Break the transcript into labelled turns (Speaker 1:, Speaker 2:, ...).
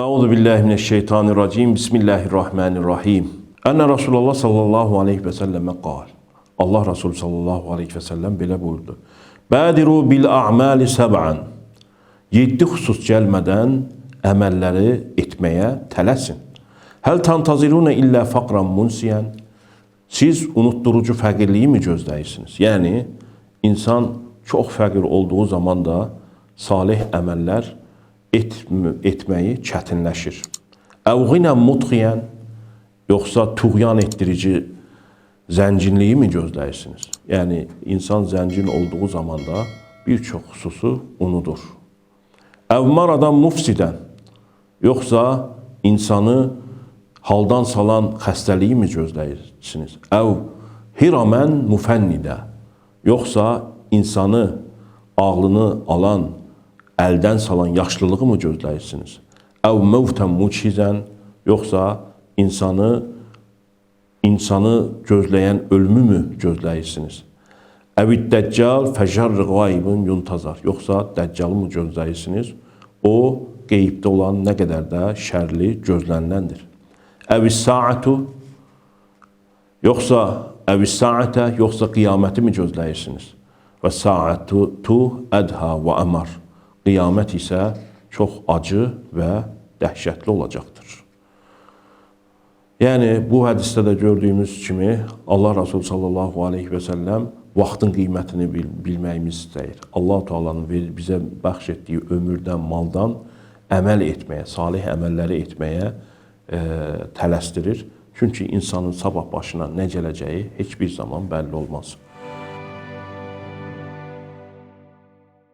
Speaker 1: Euzu billahi mineşşeytanirracim. Bismillahirrahmanirrahim. Enne Resulullah sallallahu aleyhi ve selleme kal. Allah Resulü sallallahu aleyhi ve sellem belə buyurdu. Badiru bil a'mali seb'an. Yeddi husus gəlmədən əməlləri etməyə tələsin. Həl tantaziruna illə faqran munsiyan. Siz unutturucu fəqirliyi mi gözləyirsiniz? Yəni insan çox fəqir olduğu zaman da salih əməllər et, etməyi çətinləşir. Əvğinə mutqiyan yoxsa tuğyan etdirici zənginliyi mi gözləyirsiniz? Yəni insan zəngin olduğu zaman da bir çox xüsusu unudur. Əvmaradan mufsidən yoxsa insanı haldan salan xəstəliyi mi gözləyirsiniz? Əv hiramən müfənnidə yoxsa insanı ağlını alan, əldən salan yaşlılığı mı gözləyirsiniz? Əv mevtən muçizən yoxsa insanı insanı gözləyən ölümü mü gözləyirsiniz? Əvid dəccal fəşərri qaybın yuntazar. Yoxsa dəccalı mı gözləyirsiniz? O qeybdə olan nə qədər də şərli gözləniləndir. Əvis saatu yoxsa əvis saatə yoxsa qiyaməti mi gözləyirsiniz? Və saatu tu ədha və əmar. Qiyamət isə çox acı və dəhşətli olacaqdır. Yəni bu hədisdə də gördüyümüz kimi Allah Resulü sallallahu aleyhi və səlləm vaxtın qiymətini bil, bilməyimizi istəyir. Allah Taala'nın bizə bəxş etdiyi ömürdən, maldan əməl etməyə, salih əməlləri etməyə e, tələsdirir. Çünki insanın sabah başına nə gələcəyi heç bir zaman bəlli olmaz.